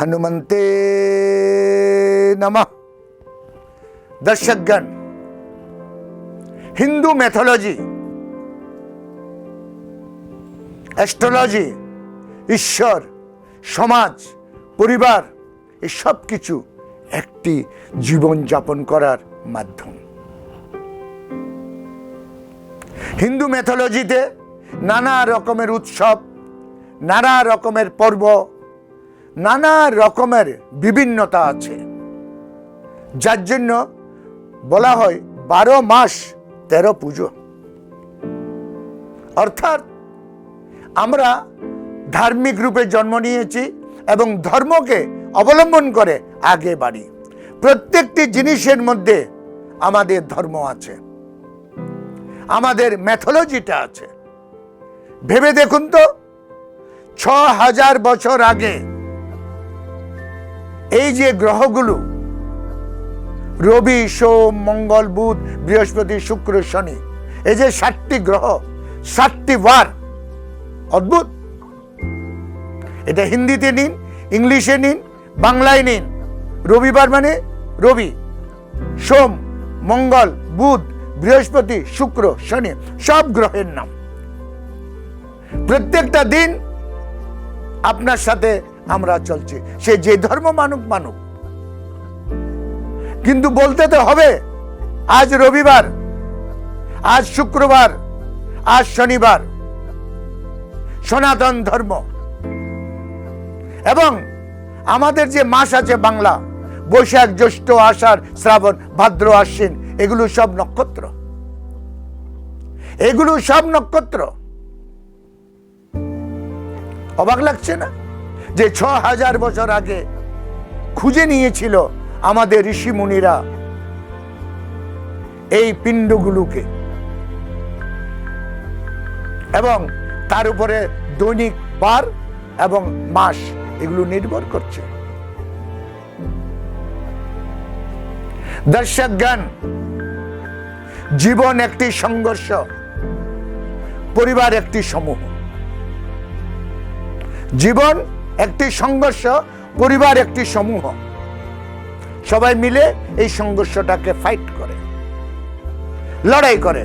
হনুমন্তে নমঃ দর্শকগণ হিন্দু ম্যাথোলজি অ্যাস্ট্রোলজি ঈশ্বর সমাজ পরিবার এই সব কিছু একটি জীবন যাপন করার মাধ্যম। হিন্দু ম্যাথোলজিতে নানা রকমের উৎসব, নানা রকমের পর্ব নানা রকমের বিভিন্নতা আছে। যার জন্য বলা হয় বারো মাস তেরো পুজো। অর্থাৎ আমরা ধার্মিক রূপে জন্ম নিয়েছি এবং ধর্মকে অবলম্বন করে আগে বাড়ি। প্রত্যেকটি জিনিসের মধ্যে আমাদের ধর্ম আছে। আমাদের ম্যাথোলজিটা আছে। ভেবে দেখুন তো ছ হাজার বছর আগে এই যে গ্রহগুলো, রবি, সোম, মঙ্গল, বুধ, বৃহস্পতি, শুক্র, শনি, এই যে সাতটি গ্রহ, সাতটি বার, অদ্ভুত। এটা হিন্দিতে নিন, ইংলিশে নিন, বাংলায় নিন। রবিবার মানে রবি, সোম, মঙ্গল, বুধ, বৃহস্পতি, শুক্র, শনি, সব গ্রহের নাম। প্রত্যেকটা দিন আপনার সাথে আমরা চলছি। সে যে ধর্ম মানুক মানুক। কিন্তু বলতে তো হবে, আজ রবিবার, আজ শুক্রবার, আজ শনিবার। সনাতন ধর্ম। এবং আমাদের যে মাস আছে বাংলা, বৈশাখ, জ্যৈষ্ঠ, আষাঢ়, শ্রাবণ, ভাদ্র, আশ্বিন, এগুলো সব নক্ষত্র। এগুলো সব নক্ষত্র। অবাক লাগছে না? যে ছ হাজার বছর আগে খুঁজে নিয়েছিল আমাদের ঋষি মুনিরা এই পিণ্ডগুলোকে। এবং তার উপরে দৈনিক বার এবং মাস এগুলো নির্ভর করছে। দর্শক জ্ঞান জীবন একটি সংঘর্ষ, পরিবার একটি সমূহ। জীবন একটি সংঘর্ষ, পরিবার একটি সমূহ। সবাই মিলে এই সংঘর্ষটাকে ফাইট করে, লড়াই করে।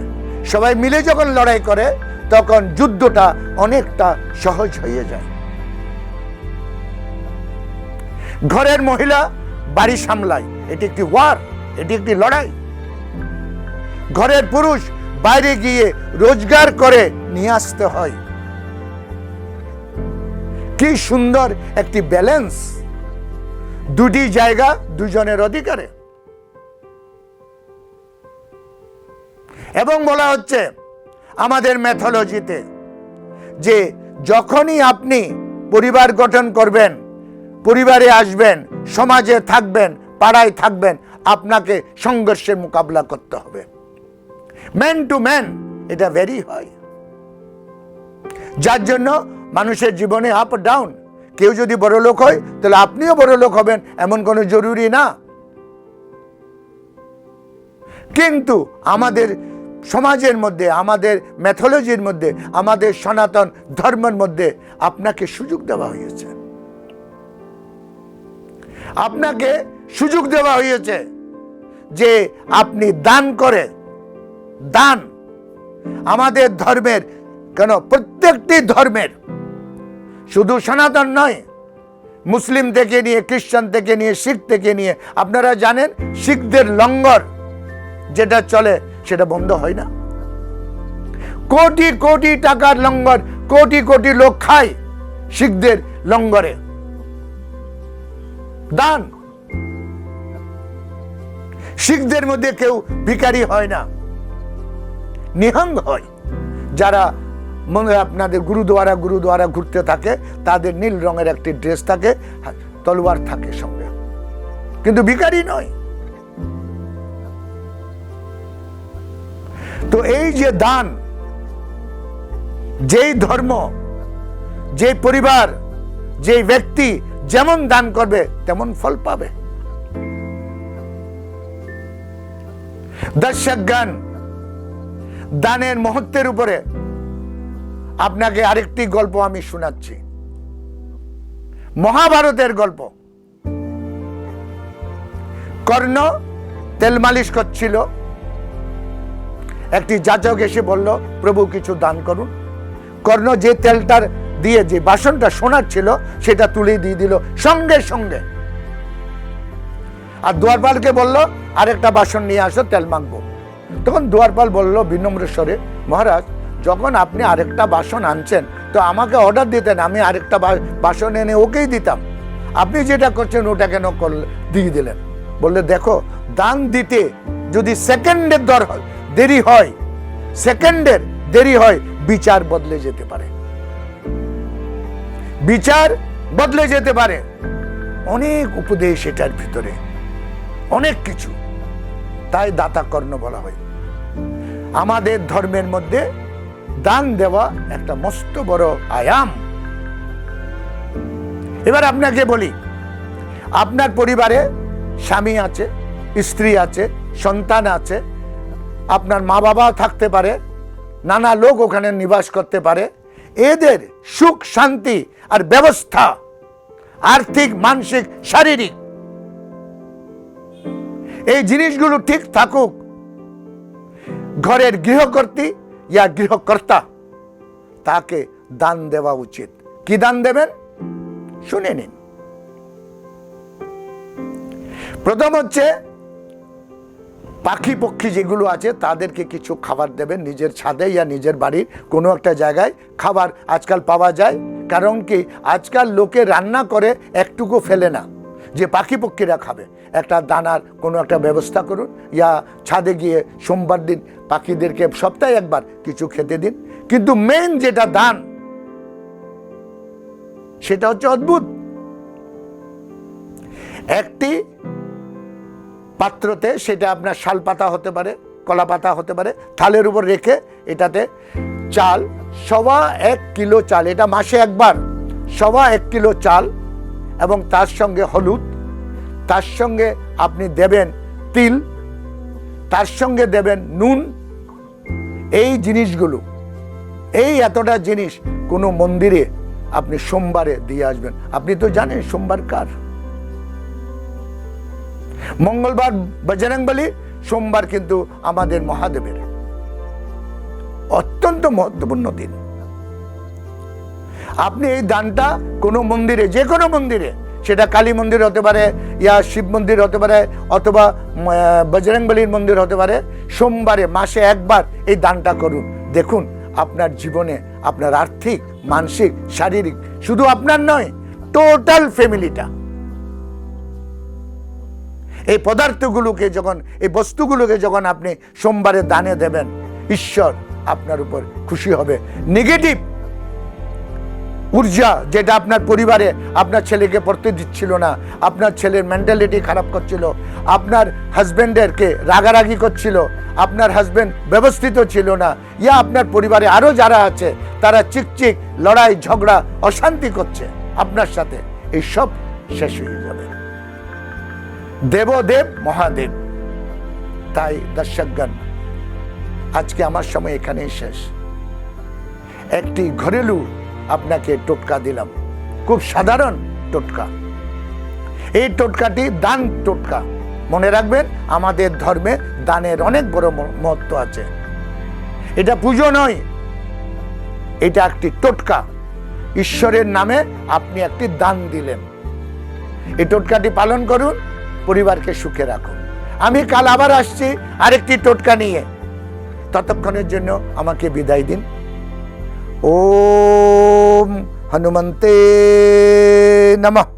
সবাই মিলে যখন লড়াই করে, তখন যুদ্ধটা অনেকটা সহজ হয়ে যায়। ঘরের মহিলা বাড়ি সামলায়। এটি একটি ওয়ার এটি একটি লড়াই। ঘরের পুরুষ বাইরে গিয়ে রোজগার করে নিয়ে আসতে হয়। কি সুন্দর একটি ব্যালেন্স দুটি জায়গা, দুজনের অধিকারে। এবং বলা হচ্ছে, আমাদের ম্যাথোলজিতে যে যখনই আপনি পরিবার গঠন করবেন, পরিবারে আসবেন, সমাজে থাকবেন, পাড়ায় থাকবেন, আপনাকে সংঘর্ষের মোকাবিলা করতে হবে। ম্যান টু ম্যান এটা ভেরি হয়। যার জন্য মানুষের জীবনে আপ ডাউন কেউ যদি বড় লোক হয়, তাহলে আপনিও বড় লোক হবেন, এমন কোনো জরুরি না। কিন্তু আমাদের সমাজের মধ্যে, আমাদের ম্যাথোলজির মধ্যে, আমাদের সনাতন ধর্মের মধ্যে আপনাকে সুযোগ দেওয়া হয়েছে। আপনাকে সুযোগ দেওয়া হয়েছে যে আপনি দান করে, দান। আমাদের ধর্মের কেন? প্রত্যেকটি ধর্মের। শুধু সনাতন নয়, মুসলিম থেকে নিয়ে, খ্রিস্টান থেকে নিয়ে, শিখ থেকে নিয়ে, আপনারা জানেন, শিখদের লঙ্গর যেটা চলে, সেটা বন্ধ হয় না। কোটি কোটি টাকার লঙ্গর, কোটি কোটি লোক খায় শিখদের লঙ্গরে। দান। শিখদের মধ্যে কেউ ভিখারি হয় না। নিহঙ্গ হয়। যারা মনে হয় আপনাদের গুরুদুয়ারা গুরুদুয়ারা ঘুরতে থাকে, তাদের নীল রঙের একটি ড্রেস থাকে তলোয়ার থাকে সঙ্গে। কিন্তু ভিখারি নয়। তো এই যে দান, যেই ধর্ম যে পরিবার যে ব্যক্তি যেমন দান করবে, তেমন ফল পাবে। দর্শক জ্ঞান, দানের মহত্বের উপরে আপনাকে আরেকটি গল্প আমি শোনাচ্ছি। মহাভারতের গল্প। কর্ণ তেল মালিশ করছিল। একটি যাজক এসে বলল, প্রভু, কিছু দান করুন। কর্ণ যে তেলটার দিয়ে যে বাসনটা সোনার ছিল সেটা তুলে দিয়ে দিল সঙ্গে সঙ্গে। আর দুয়ারপালকে বলল, আরেকটা বাসন নিয়ে আসো, তেল মাখবো। তখন দুয়ারপাল বলল বিনম্র স্বরে, মহারাজ যখন আপনি আরেকটা বাসন আনছেন, তো আমাকে অর্ডার দিতেন, আমি আরেকটা বাসন এনে ওকেই দিতাম। আপনি যেটা করছেন, ওটা কেন করলে দিয়ে দিলেন? বললে, দেখো, দান দিতে যদি সেকেন্ডের দর দেরি হয়। সেকেন্ডের দেরি হয়, বিচার বদলে যেতে পারে। বিচার বদলে যেতে পারে। অনেক উপদেশ এটার ভিতরে। অনেক কিছু। তাই দাতা কর্ণ বলা হয়। আমাদের ধর্মের মধ্যে দান দেওয়া একটা মস্ত বড় আয়াম। এবার আপনাকে বলি, আপনার পরিবারে স্বামী আছে, স্ত্রী আছে, সন্তান আছে, আপনার মা বাবা থাকতে পারে, নানা লোক ওখানে নিবাস করতে পারে, এদের সুখ, শান্তি আর ব্যবস্থা, আর্থিক, মানসিক, শারীরিক। এই জিনিসগুলো ঠিক থাকুক। ঘরের গৃহকর্তী ইয়া গৃহকর্তা, তাকে দান দেওয়া উচিত। কি দান দেবেন? শুনে নিন। প্রথম হচ্ছে, পাখি পক্ষী যেগুলো আছে, তাদেরকে কিছু খাবার দেবেন নিজের ছাদে ইয়া নিজের বাড়ির কোনো একটা জায়গায় খাবার আজকাল পাওয়া যায়। কারণ কি, আজকাল লোকে রান্না করে একটুকু ফেলে না। যে পাখি পক্ষীরা খাবে। একটা দানার কোনো একটা ব্যবস্থা করুন, ইয়া ছাদে গিয়ে সোমবার দিন পাখিদেরকে সপ্তাহে একবার কিছু খেতে দিন। কিন্তু মেন যেটা দান, সেটা হচ্ছে অদ্ভুত। একটি পাত্রতে সেটা আপনার শাল পাতা হতে পারে, কলা পাতা হতে পারে, থালের উপর রেখে এটাতে চাল সবা এক কিলো চাল, এটা মাসে একবার সবা এক কিলো চাল এবং তার সঙ্গে হলুদ, তার সঙ্গে আপনি দেবেন তিল, তার সঙ্গে দেবেন নুন। এই জিনিসগুলো, এই এতটা জিনিস কোনো মন্দিরে আপনি সোমবারে দিয়ে আসবেন। আপনি তো জানেন সোমবার কার? মঙ্গলবার বজরংবলী সোমবার কিন্তু আমাদের মহাদেবের। অত্যন্ত মহত্বপূর্ণ দিন। আপনি এই দানটা কোনো মন্দিরে, যে কোনো মন্দিরে, সেটা কালী মন্দির হতে পারে, ইয়া শিব মন্দির হতে পারে, অথবা বজরংবলীর মন্দির হতে পারে, সোমবারে, মাসে একবার এই দানটা করুন। দেখুন, আপনার জীবনে আপনার আর্থিক, মানসিক, শারীরিক, শুধু আপনার নয় টোটাল ফ্যামিলিটা এই পদার্থগুলোকে যখন, এই বস্তুগুলোকে যখন আপনি সোমবারে দানে দেবেন, ঈশ্বর আপনার উপর খুশি হবে। নেগেটিভ ঊর্জা যেটা আপনার পরিবারে আপনার ছেলেকে পড়তে দিচ্ছিল না, আপনার ছেলের মেন্টালিটি খারাপ করছিল, আপনার হাজবেন্ডেরকে রাগারাগি করছিল, আপনার হাজবেন্ড ব্যবস্থিত ছিল না, ইয়া আপনার পরিবারে আরও যারা আছে, তারা চিকচিক, লড়াই, ঝগড়া, অশান্তি করছে আপনার সাথে এই সব শেষ হয়ে যাবে। দেবদেব, মহাদেব, তাই দর্শকগণ, আজকে আমার সময় এখানেই শেষ। একটি ঘরেলু আপনাকে টোটকা দিলাম। খুব সাধারণ টোটকা। এই টোটকাটি দান টোটকা। মনে রাখবেন, আমাদের ধর্মে দানের অনেক বড় মহত্ব আছে। এটা পুজো নয়, এটা একটি টোটকা। ঈশ্বরের নামে আপনি একটি দান দিলেন। এই টোটকাটি পালন করুন, পরিবারকে সুখে রাখুন। আমি কাল আবার আসছি আরেকটি টোটকা নিয়ে। ততক্ষণের জন্য আমাকে বিদায় দিন। ओम हनुमते नमः